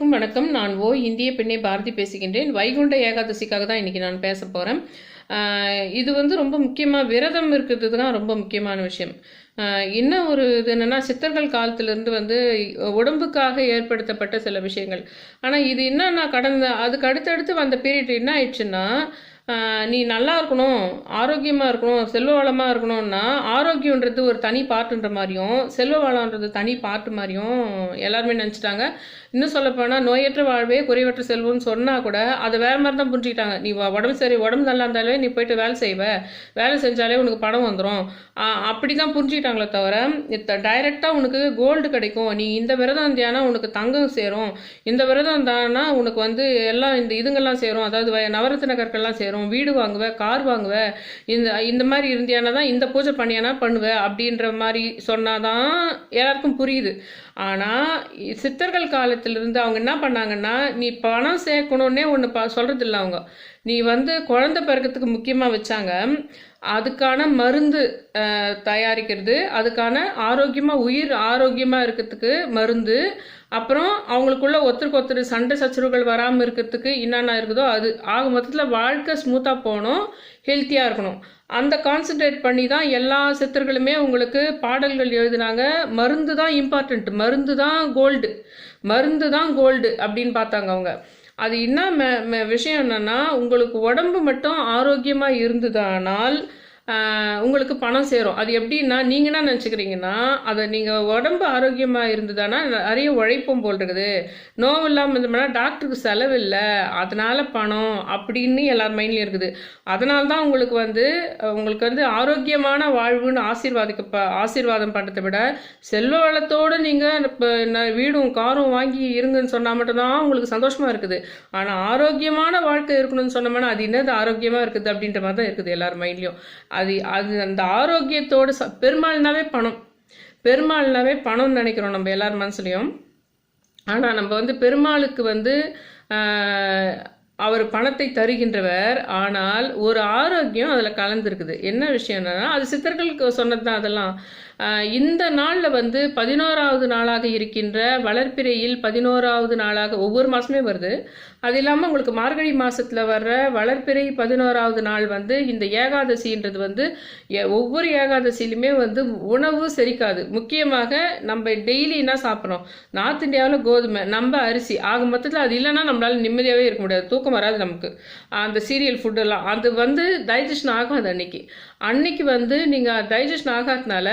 அனைவருக்கும் வணக்கம். நான் ஓ இந்திய பெண்ணை பாரதி பேசுகின்றேன். வைகுண்ட ஏகாதசிக்காக தான் இன்றைக்கி நான் பேச போகிறேன் இது வந்து ரொம்ப முக்கியமாக விரதம் இருக்கிறது தான் ரொம்ப முக்கியமான விஷயம். என்ன இன்னும் ஒரு இது என்னென்னா சித்தர்கள் காலத்திலேருந்து வந்து உடம்புக்காக ஏற்படுத்தப்பட்ட சில விஷயங்கள். ஆனால் இது என்னன்னா கடந்த அதுக்கு அடுத்தடுத்து வந்த பீரியட் என்ன ஆயிடுச்சுன்னா நீ நல்லா இருக்கணும் ஆரோக்கியமாக இருக்கணும் செல்வ வளமாக இருக்கணும்னா ஆரோக்கியன்றது ஒரு தனி பார்ட்டுன்ற மாதிரியும் செல்வ வளம்ன்றது தனி பார்ட்டு மாதிரியும் எல்லாருமே நினச்சிட்டாங்க. இன்னும் சொல்லப்போனால் நோயற்ற வாழ்வே குறைவற்ற செல்வம்னு சொன்னால் கூட அதை வேறு மாதிரி தான் புரிஞ்சுக்கிட்டாங்க. நீ உடம்பு சரி உடம்பு நல்லா இருந்தாலே நீ போயிட்டு வேலை செய்வ. வேலை செஞ்சாலே உனக்கு பணம் வந்துடும் அப்படி தான் புரிஞ்சுக்கிட்டாங்களே தவிர டைரெக்டாக உனக்கு கோல்டு கிடைக்கும். நீ இந்த விரதம் இருந்தியானா உனக்கு தங்கம் சேரும். இந்த விரதம் இருந்தானா உனக்கு வந்து எல்லாம் இந்த இதுங்கெல்லாம் சேரும். அதாவது நவரத்ன கற்கள்லாம் சேரும். வீடு வாங்குவ கார் வாங்குவ. இந்த இந்த மாதிரி இருந்தியானா தான் இந்த பூஜை பண்ணியானா பண்ணுவ. அப்படின்ற மாதிரி சொன்னாதான் எல்லாருக்கும் புரியுது. ஆனால் சித்தர்கள் காலத்திலிருந்து அவங்க என்ன பண்ணாங்கன்னா நீ பணம் சேர்க்கணுன்னே ஒன்று ப சொல்கிறது இல்லை அவங்க. நீ வந்து குழந்தை பிறக்கிறதுக்கு முக்கியமாக வச்சாங்க. அதுக்கான மருந்து தயாரிக்கிறது. அதுக்கான ஆரோக்கியமாக உயிர் ஆரோக்கியமாக இருக்கிறதுக்கு மருந்து அப்புறம் அவங்களுக்குள்ள ஒருத்தருக்கு ஒருத்தர் சண்டை சச்சரவுகள் வராமல் இருக்கிறதுக்கு என்னென்ன இருக்குதோ அது. ஆக மொத்தத்தில் வாழ்க்கை ஸ்மூத்தாக போகணும் ஹெல்த்தியாக இருக்கணும். அந்த கான்சென்ட்ரேட் பண்ணி தான் எல்லா சித்தர்களுமே உங்களுக்கு பாடல்கள் எழுதினாங்க. மருந்து தான் இம்பார்ட்டண்ட் மருந்து தான் கோல்டு மருந்து தான் கோல்டு அப்படின்னு பார்த்தாங்க அவங்க. அது என்ன விஷயம் என்னென்னா உங்களுக்கு உடம்பு மட்டும் ஆரோக்கியமாக இருந்ததானால் உங்களுக்கு பணம் சேரும். அது எப்படின்னா நீங்கள் என்ன நினச்சிக்கிறீங்கன்னா அதை நீங்கள் உடம்பு ஆரோக்கியமாக இருந்ததுன்னா நிறைய உழைப்பும் போல் இருக்குது. நோவு இல்லாமல் இருந்தோம்னா டாக்டருக்கு செலவு இல்லை. அதனால் பணம் அப்படின்னு எல்லார் மைண்ட்லையும் இருக்குது. அதனால தான் உங்களுக்கு வந்து உங்களுக்கு வந்து ஆரோக்கியமான வாழ்வுன்னு ஆசீர்வாதிக்க ஆசீர்வாதம் பண்ணுறதை விட செல்வ வளத்தோடு நீங்கள் இப்போ வீடும் காரும் வாங்கி இருங்கன்னு சொன்னால் மட்டும்தான் உங்களுக்கு சந்தோஷமாக இருக்குது. ஆனால் ஆரோக்கியமான வாழ்க்கை இருக்கணும்னு சொன்னோம்னா அது என்னது ஆரோக்கியமாக இருக்குது அப்படின்ற மாதிரி தான் இருக்குது எல்லார் மைண்ட்லேயும். அது அது அந்த ஆரோக்கியத்தோடு ச பெருமாள்னாவே பணம். பெருமாள்னாவே பணம்னு நினைக்கிறோம் நம்ம எல்லார் மனசுலையும். ஆனால் நம்ம வந்து பெருமாளுக்கு வந்து அவர் பணத்தை தருகின்றவர். ஆனால் ஒரு ஆரோக்கியம் அதில் கலந்துருக்குது. என்ன விஷயம் என்னன்னா அது சித்தர்களுக்கு சொன்னது தான் அதெல்லாம். இந்த நாளில் வந்து பதினோராவது நாளாக இருக்கின்ற வளர்ப்பிறையில் பதினோராவது நாளாக ஒவ்வொரு மாதமே வருது. அது இல்லாமல் உங்களுக்கு மார்கழி மாதத்தில் வர்ற வளர்ப்பிறை பதினோராவது நாள் வந்து இந்த ஏகாதசின்றது வந்து எ- ஒவ்வொரு ஏகாதசியிலுமே வந்து உணவு செரிக்காது. முக்கியமாக நம்ம டெய்லி என்ன சாப்பிட்றோம் நார்த் இந்தியாவில் கோதுமை நம்ம அரிசி. ஆக மொத்தத்தில் அது இல்லைன்னா நம்மளால் நிம்மதியாகவே இருக்க முடியாது. தூக்கம் வராது நமக்கு. அந்த சீரியல் ஃபுட்டெல்லாம் அது வந்து டைஜஷன் ஆகாது அன்னைக்கு. அன்னைக்கு வந்து நீங்கள் டைஜஷன் ஆகாதனால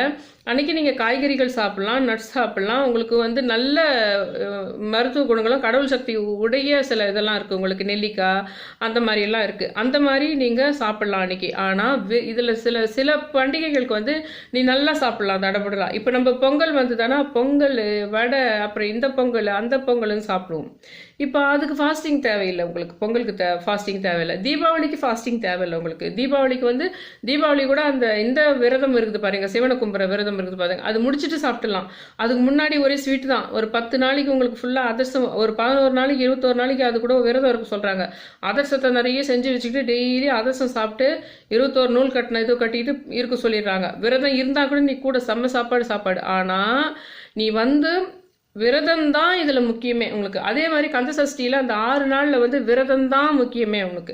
அன்னைக்கு நீங்கள் காய்கறிகள் சாப்பிட்லாம் நட்ஸ் சாப்பிட்லாம். உங்களுக்கு வந்து நல்ல மருத்துவ குணங்களும் கடவுள் சக்தி உடைய சில இதெல்லாம் இருக்குது உங்களுக்கு. நெல்லிக்காய் அந்த மாதிரிலாம் இருக்குது அந்த மாதிரி நீங்கள் சாப்பிட்லாம் அன்னைக்கு. ஆனால் இதில் சில சில பண்டிகைகளுக்கு வந்து நீ நல்லா சாப்பிட்லாம் தடப்படலாம் இப்போ நம்ம பொங்கல் வந்ததுன்னா பொங்கல் வடை அப்புறம் இந்த பொங்கல் அந்த பொங்கல்னு சாப்பிடுவோம். இப்போ அதுக்கு ஃபாஸ்டிங் தேவையில்லை உங்களுக்கு. பொங்கலுக்கு தே ஃபாஸ்டிங் தேவையில்லை. தீபாவளிக்கு ஃபாஸ்டிங் தேவையில்லை உங்களுக்கு. தீபாவளிக்கு வந்து தீபாவளி கூட அந்த இந்த விரதம் இருக்குது பாருங்க சிவனை கும்புற விரதம் இருக்குது பாருங்க. அது முடிச்சுட்டு சாப்பிடலாம் அதுக்கு முன்னாடி ஒரே ஸ்வீட் தான். ஒரு பத்து நாளைக்கு உங்களுக்கு ஃபுல்லாக அதிர்சம் ஒரு பதினோரு நாளைக்கு இருபத்தோரு நாளைக்கு அது கூட விரதம் இருக்க சொல்கிறாங்க அதிர்சத்தை நிறைய செஞ்சு வச்சுக்கிட்டு டெய்லி அதிரசம் சாப்பிட்டு இருபத்தோரு நூல் கட்டின இது கட்டிக்கிட்டு இருக்க சொல்லிடுறாங்க. விரதம் இருந்தால் கூட நீ கூட செம்ம சாப்பாடு சாப்பாடு. ஆனால் நீ வந்து விரதம் தான் இதில் முக்கியமே உங்களுக்கு. அதே மாதிரி கந்த சஷ்டியில் அந்த ஆறு நாளில் வந்து விரதம் தான் முக்கியமே உங்களுக்கு.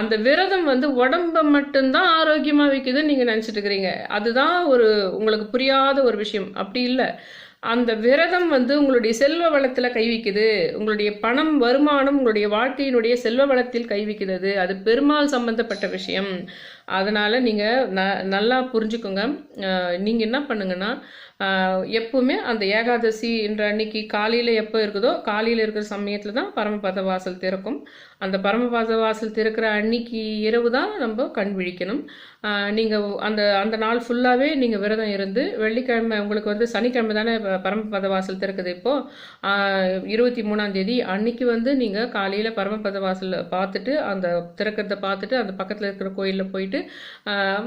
அந்த விரதம் வந்து உடம்பை மட்டும்தான் ஆரோக்கியமாக வைக்குதுன்னு நீங்கள் நினச்சிட்டு இருக்கிறீங்க. அதுதான் ஒரு உங்களுக்கு புரியாத ஒரு விஷயம். அப்படி இல்லை. அந்த விரதம் வந்து உங்களுடைய செல்வ வளத்தில் கைவிக்குது உங்களுடைய பணம் வருமானம் உங்களுடைய வாழ்க்கையினுடைய செல்வ வளத்தில் கைவிக்கிறது அது பெருமாள் சம்பந்தப்பட்ட விஷயம். அதனால் நீங்கள் ந நல்லா புரிஞ்சுக்கோங்க. நீங்கள் என்ன பண்ணுங்கன்னா எப்பவுமே அந்த ஏகாதசி என்ற அன்னைக்கு காலையில் எப்போ இருக்குதோ காலையில் இருக்கிற சமயத்தில் தான் பரமபத வாசல் திறக்கும். அந்த பரமபத வாசல் திறக்கிற அன்னைக்கு இரவு தான் நம்ம கண் விழிக்கணும். நீங்கள் அந்த அந்த நாள் ஃபுல்லாகவே நீங்கள் விரதம் இருந்து வெள்ளிக்கிழமை உங்களுக்கு வந்து சனிக்கிழமை தானே பரமபத வாசல் திறக்குது இப்போது இருபத்தி மூணாம் தேதி அன்னைக்கு வந்து நீங்கள் காலையில் பரமபத வாசல் பார்த்துட்டு அந்த திறக்கிறத பார்த்துட்டு அந்த பக்கத்தில் இருக்கிற கோயிலில் போயிட்டு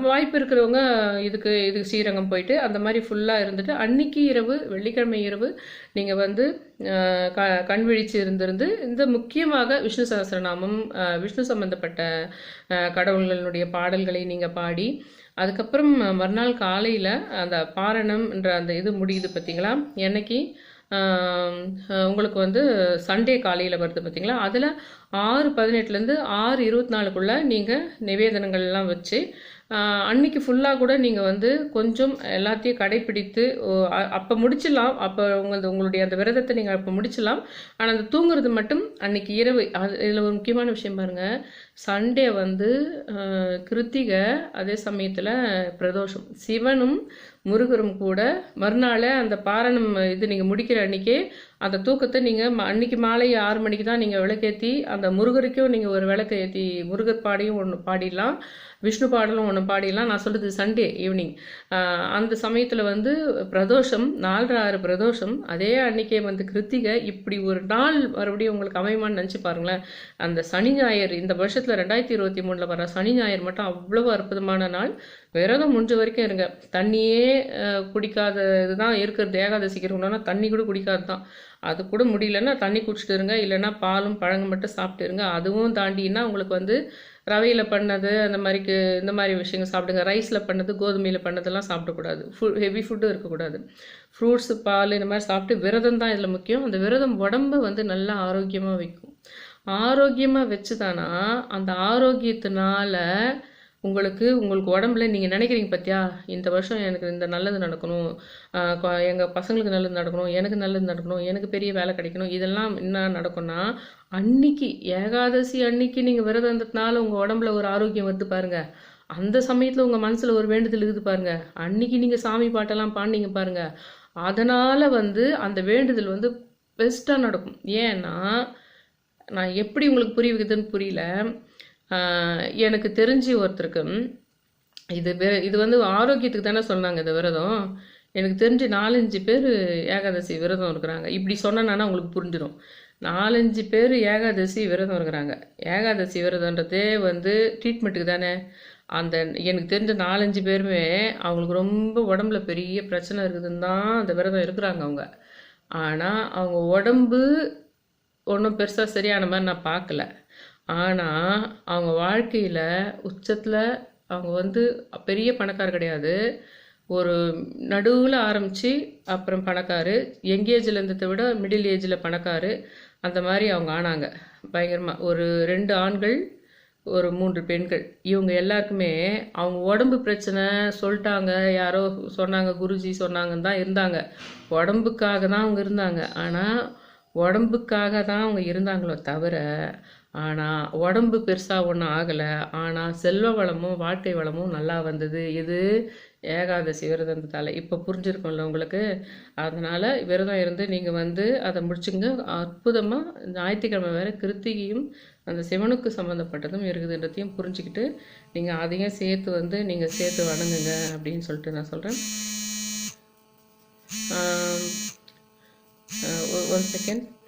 வாய்ப்பு இருக்கிறவங்க இதுக்கு இதுக்கு ஸ்ரீரங்கம் போயிட்டு அந்த மாதிரி ஃபுல்லாக இருந்துட்டு அன்னைக்கு இரவு வெள்ளிக்கிழமை இரவு நீங்கள் வந்து க கண் விழிச்சு இருந்திருந்து இந்த முக்கியமாக விஷ்ணு சகஸ்ரநாமம் விஷ்ணு சம்பந்தப்பட்ட கடவுள்களினுடைய கடவுள்களுடைய பாடல்களை நீங்கள் பாடி அதுக்கப்புறம் மறுநாள் காலையில் அந்த பாரணம் என்ற அந்த இது முடியுது பார்த்தீங்களா என்னைக்கு? உங்களுக்கு வந்து சண்டே காலையில் வருது பார்த்தீங்களா அதில் ஆறு பதினெட்டுலேருந்து ஆறு இருபத்தி நாலுக்குள்ளே நீங்கள் நிவேதனங்கள் எல்லாம் வச்சு அன்னைக்கு ஃபுல்லாக கூட நீங்கள் வந்து கொஞ்சம் எல்லாத்தையும் கடைப்பிடித்து அப்போ முடிச்சிடலாம். அப்போ உங்கள் உங்களுடைய அந்த விரதத்தை நீங்கள் அப்போ முடிச்சிடலாம். ஆனால் அந்த தூங்குறது மட்டும் அன்னைக்கு இரவு. அது இதில் ஒரு முக்கியமான விஷயம் பாருங்கள் சண்டே வந்து கிருத்திகை அதே சமயத்தில் பிரதோஷம். சிவனும் முருகரும் கூட மறுநாள் அந்த பாரணம் இது நீங்கள் முடிக்கிற அன்னைக்கே அந்த தூக்கத்தை நீங்கள் அன்னைக்கு மாலை ஆறு மணிக்கு தான் நீங்கள் விளக்கேற்றி அந்த முருகருக்கும் நீங்கள் ஒரு விளக்கு ஏற்றி முருகர் பாடியும் ஒன்று பாடிடலாம் விஷ்ணு பாடலும் ஒன்று பாடிடலாம். நான் சொல்கிறது சண்டே ஈவினிங் அந்த சமயத்தில் வந்து பிரதோஷம் நாலரை ஆறு பிரதோஷம் அதே அன்னைக்கே வந்து கிருத்திகை. இப்படி ஒரு நாள் மறுபடியும் உங்களுக்கு அமையுமான்னு நினச்சி பாருங்களேன். அந்த சனி ஞாயிறு இந்த வருஷத்தில் ரெண்டாயிரத்தி இருபத்தி மூணில் வர சனி ஞாயிறு மட்டும் அவ்வளவு அற்புதமான நாள். விரதம் முடிஞ்ச வரைக்கும் இருங்க. தண்ணியே குடிக்காத இதுதான் இருக்கிறது ஏகாதசிக்கு தண்ணி கூட குடிக்காது தான் அது கூட முடியலன்னா தண்ணி குடிச்சிட்டு இருங்க. இல்லைன்னா பாலும் பழங்கும் மட்டும் சாப்பிட்டு இருங்க. அதுவும் தாண்டினா உங்களுக்கு வந்து ரவையில் பண்ணது அந்த மாதிரிக்கு இந்த மாதிரி விஷயங்கள் சாப்பிடுங்க. ரைஸில் பண்ணது கோதுமையில் பண்ணதெல்லாம் சாப்பிடக்கூடாது. ஃபுல் ஹெவி ஃபுட்டும் இருக்கக்கூடாது. ஃப்ரூட்ஸு பால் இந்த மாதிரி சாப்பிட்டு விரதம் தான் இதில் முக்கியம். அந்த விரதம் உடம்பை வந்து நல்லா ஆரோக்கியமாக வைக்கும். ஆரோக்கியமாக வச்சுதானா அந்த ஆரோக்கியத்தினால உங்களுக்கு உங்களுக்கு உடம்புல நீங்கள் நினைக்கிறீங்க பார்த்தியா இந்த வருஷம் எனக்கு இந்த நல்லது நடக்கணும். எங்கள் பசங்களுக்கு நல்லது நடக்கணும். எனக்கு நல்லது நடக்கணும். எனக்கு பெரிய வேலை கிடைக்கணும். இதெல்லாம் என்ன நடக்கும்னா அன்னைக்கு ஏகாதசி அன்னைக்கு நீங்கள் விரதம் இருந்ததுனால உங்கள் உடம்புல ஒரு ஆரோக்கியம் வருது பாருங்கள் அந்த சமயத்தில் உங்கள் மனசில் ஒரு வேண்டுதல் இருக்குது பாருங்கள் அன்னைக்கு நீங்கள் சாமி பாட்டெல்லாம் பாடினீங்க பாருங்கள் அதனால் வந்து அந்த வேண்டுதல் வந்து பெஸ்ட்டாக நடக்கும். ஏன்னா நான் எப்படி உங்களுக்கு புரிய வைக்கிறதுன்னு புரியல. எனக்கு தெரிஞ்சு ஒருத்தருக்கு இது இது வந்து ஆரோக்கியத்துக்கு தானே சொன்னாங்க இந்த விரதம். எனக்கு தெரிஞ்சு நாலஞ்சு பேர் ஏகாதசி விரதம் இருக்கிறாங்க. இப்படி சொன்னேன்னா உங்களுக்கு புரிஞ்சிடும் நாலஞ்சு பேர் ஏகாதசி விரதம் இருக்கிறாங்க. ஏகாதசி விரதன்றதே வந்து ட்ரீட்மெண்ட்டுக்கு தானே. அந்த எனக்கு தெரிஞ்ச நாலஞ்சு பேருமே அவங்களுக்கு ரொம்ப உடம்புல பெரிய பிரச்சனை இருக்குதுன்னு தான் அந்த விரதம் இருக்கிறாங்க அவங்க. ஆனால் அவங்க உடம்பு ஒன்றும் பெருசாக சரியான மாதிரி நான் பார்க்கல. ஆனால் அவங்க வாழ்க்கையில் உச்சத்தில் அவங்க வந்து பெரிய பணக்கார் கிடையாது. ஒரு நடுவில் ஆரம்பித்து அப்புறம் பணக்காரு யங் ஏஜில் இருந்ததை விட மிடில் ஏஜில் பணக்காரு அந்த மாதிரி அவங்க ஆனாங்க. பயங்கரமாக ஒரு ரெண்டு ஆண்கள் ஒரு மூன்று பெண்கள். இவங்க எல்லாருக்குமே அவங்க உடம்பு பிரச்சனை சொல்லிட்டாங்க. யாரோ சொன்னாங்க குருஜி சொன்னாங்கன்னு தான் இருந்தாங்க. உடம்புக்காக தான் அவங்க இருந்தாங்க. ஆனால் உடம்புக்காக தான் அவங்க இருந்தாங்களோ தவிர ஆனால் உடம்பு பெருசாக ஒன்றும் ஆகலை. ஆனால் செல்வ வளமும் வாழ்க்கை வளமும் நல்லா வந்தது. இது ஏகாதசி விரதத்தால் இப்போ புரிஞ்சிருக்கும்ல உங்களுக்கு? அதனால் விரதம் இருந்து நீங்கள் வந்து அதை முடிச்சுங்க. அற்புதமாக ஞாயிற்றுக்கிழமை வேறு கிருத்திகையும் அந்த சிவனுக்கு சம்மந்தப்பட்டதும் இருக்குதுன்றதையும் புரிஞ்சுக்கிட்டு நீங்கள் அதையும் சேர்த்து வந்து நீங்கள் சேர்த்து வணங்குங்க அப்படின்னு சொல்லிட்டு நான் சொல்கிறேன் one second.